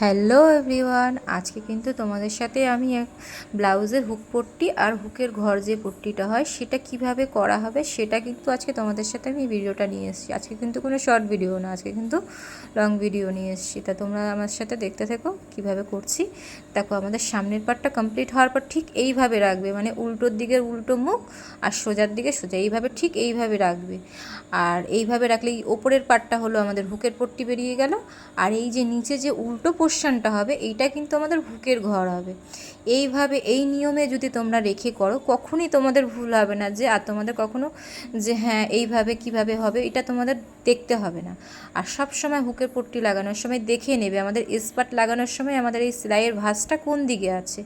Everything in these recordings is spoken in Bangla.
হ্যালো এভরিওয়ান, আজকে কিন্তু তোমাদের সাথে আমি এক ব্লাউজের হুক পট্টি আর হুকের ঘর যে পট্টিটা হয় সেটা কীভাবে করা হবে সেটা কিন্তু আজকে তোমাদের সাথে আমি ভিডিওটা নিয়ে এসেছি। আজকে কিন্তু কোনো শর্ট ভিডিও না, আজকে কিন্তু লং ভিডিও নিয়ে এসেছি। তা তোমরা আমার সাথে দেখতে থেকো কীভাবে করছি। দেখো আমাদের সামনের পার্টটা কমপ্লিট হওয়ার পর ঠিক এইভাবে রাখবে মানে উল্টোর দিকের উল্টো মুখ আর সোজার দিকে সোজা, এইভাবে ঠিক এইভাবে রাখবে। আর এইভাবে রাখলে এই ওপরের পার্টটা হলো আমাদের হুকের পট্টি বেরিয়ে গেল। আর এই যে নিচে যে উল্টো পোর্শনটা হবে, এইটা কিন্তু আমাদের হুকের ঘর হবে। এইভাবে এই নিয়মে যদি তোমরা রেখে করো, কখনই তোমাদের ভুল হবে না যে, আর তোমাদের কখনো যে হ্যাঁ এইভাবে কীভাবে হবে, এটা তোমাদের দেখতে হবে না। আর সব সময় হুকের পট্টি লাগানোর সময় দেখে নেবে, আমাদের স্পাট লাগানোর সময় আমাদের এই সেলাইয়ের ভাঁজটা কোন দিকে আছে।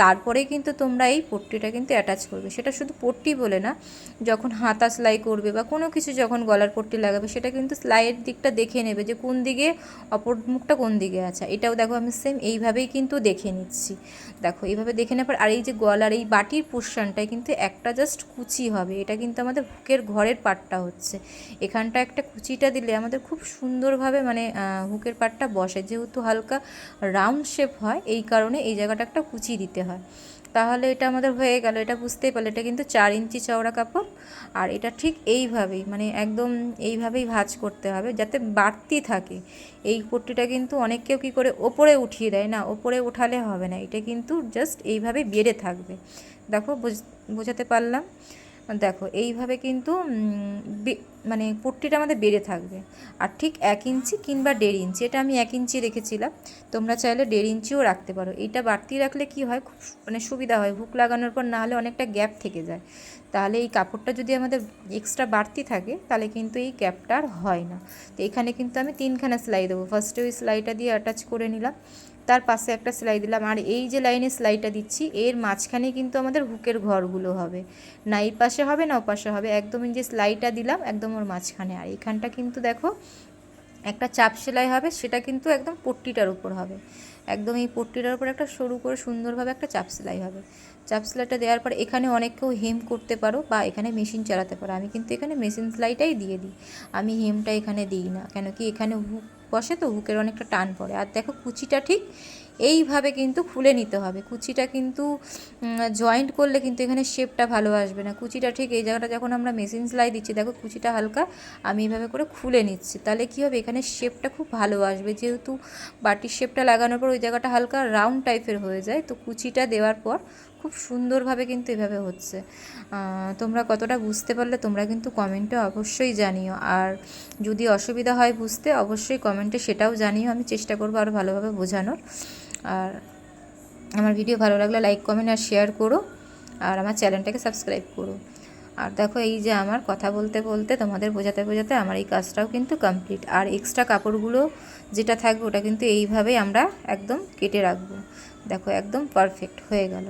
তারপরে কিন্তু তোমরা এই পট্টিটা কিন্তু অ্যাটাচ করবে। সেটা শুধু পট্টি বলে না, যখন হাতা সেলাই করবে বা কোনো কিছু যখন গলার পট্টি লাগাবে, সেটা কিন্তু সেলাইয়ের দিকটা দেখে নেবে যে কোন দিকে, অপর মুখটা কোন দিকে আছে। এটাও দেখো আমি সেম এইভাবেই কিন্তু দেখে নিচ্ছি। দেখো, এইভাবে দেখে নেওয়ার পর আর এই যে গলার এই বাটির পোর্শনটায় কিন্তু একটা জাস্ট কুচি হবে। এটা কিন্তু আমাদের হুকের ঘরের পাটটা হচ্ছে। এখানটা একটা কুচিটা দিলে আমাদের খুব সুন্দরভাবে মানে হুকের পাটটা বসে। যেহেতু হালকা রাউন্ড শেপ হয়, এই কারণে এই জায়গাটা একটা কুচি দিতে হয়। তাহলে এটা আমাদের হয়ে গেল, এটা বুঝতেই পারলে। এটা কিন্তু চার ইঞ্চি চওড়া কাপড়, আর এটা ঠিক এইভাবেই মানে একদম এইভাবেই ভাজ করতে হবে যাতে বাড়তি থাকে। এই পট্টিটা কিন্তু অনেক কেউ কী করে ওপরে উঠিয়ে দেয় না, ওপরে উঠালে হবে না, এটা কিন্তু জাস্ট এইভাবে বেড়ে থাকবে। দেখো বোঝাতে পারলাম? দেখো, এইভাবে কিন্তু মানে পট্টিটা আমাদের বেড়ে থাকবে। আর ঠিক এক ইঞ্চি কিংবা দেড় ইঞ্চি, এটা আমি এক ইঞ্চি রেখেছিলাম তোমরা চাইলে দেড় ইঞ্চিও রাখতে পারো। এইটা বাড়তি রাখলে কি হয়, খুব মানে সুবিধা হয়। হুক লাগানোর পর না হলে অনেকটা গ্যাপ থেকে যায়। তাহলে এই কাপড়টা যদি আমাদের এক্সট্রা বাড়তি থাকে, তাহলে কিন্তু এই গ্যাপটা আর হয় না। তো এখানে কিন্তু আমি তিনখানা সেলাই দেবো। ফার্স্টে ওই সেলাইটা দিয়ে অ্যাটাচ করে নিলাম। তার পাশে একটা সেলাই দিলাম। আর এই যে লাইনে সেলাইটা দিচ্ছি, এর মাঝখানে কিন্তু আমাদের হুকের ঘরগুলো হবে। না এই পাশে হবে, না ও পাশে হবে। একদম যে সেলাইটা দিলাম, একদম ওর মাঝখানে। আর এখানটা কিন্তু দেখো, একটা চাপ সেলাই হবে, সেটা কিন্তু একদম পট্টিটার উপর হবে। একদম এই পট্টিটার উপর একটা সরু করে সুন্দরভাবে একটা চাপ সেলাই হবে। চাপ সেলাইটা দেওয়ার পর এখানে অনেক কেউ হেম করতে পারো বা এখানে মেশিন চালাতে পারো। আমি কিন্তু এখানে মেশিন সেলাইটাই দিয়ে দিই। আমি হেমটা এখানে দিই না, কেন কি এখানে হুক বসে তো হুকের অনেকটা টান পড়ে। আর দেখো কুচিটা ঠিক এইভাবে কিন্তু খুলে নিতে হবে। কুচিটা কিন্তু জয়েন্ট করলে কিন্তু এখানে শেপটা ভালো আসবে না। কুচিটা ঠিক এই জায়গাটা যখন আমরা মেশিন সেলাই দিচ্ছি, দেখো কুচিটা হালকা, আমি এইভাবে করে খুলে নিচ্ছি। তাহলে কী হবে? এখানে শেপটা খুব ভালো আসবে। যেহেতু বাটির শেপটা লাগানোর পর ওই জায়গাটা হালকা রাউন্ড টাইপের হয়ে যায়, তো কুচিটা দেওয়ার পর খুব সুন্দরভাবে কিন্তু এভাবে হচ্ছে। তোমরা কতটা বুঝতে পারলে তোমরা কিন্তু কমেন্টে অবশ্যই জানিও। আর যদি অসুবিধা হয় বুঝতে, অবশ্যই কমেন্টে সেটাও জানিও। আমি চেষ্টা করব আরও ভালোভাবে বোঝানোর। আর আমার ভিডিও ভালো লাগলে লাইক কমেন্ট আর শেয়ার করো। আর আমার চ্যানেলটাকে সাবস্ক্রাইব করো। আর দেখো এই যে আমার কথা বলতে বলতে, তোমাদের বোঝাতে বোঝাতে আমার এই কাজটাও কিন্তু কমপ্লিট আর এক্সট্রা কাপড়গুলো যেটা থাকবে, ওটা কিন্তু এইভাবেই আমরা একদম কেটে রাখব। দেখো, একদম পারফেক্ট হয়ে গেল।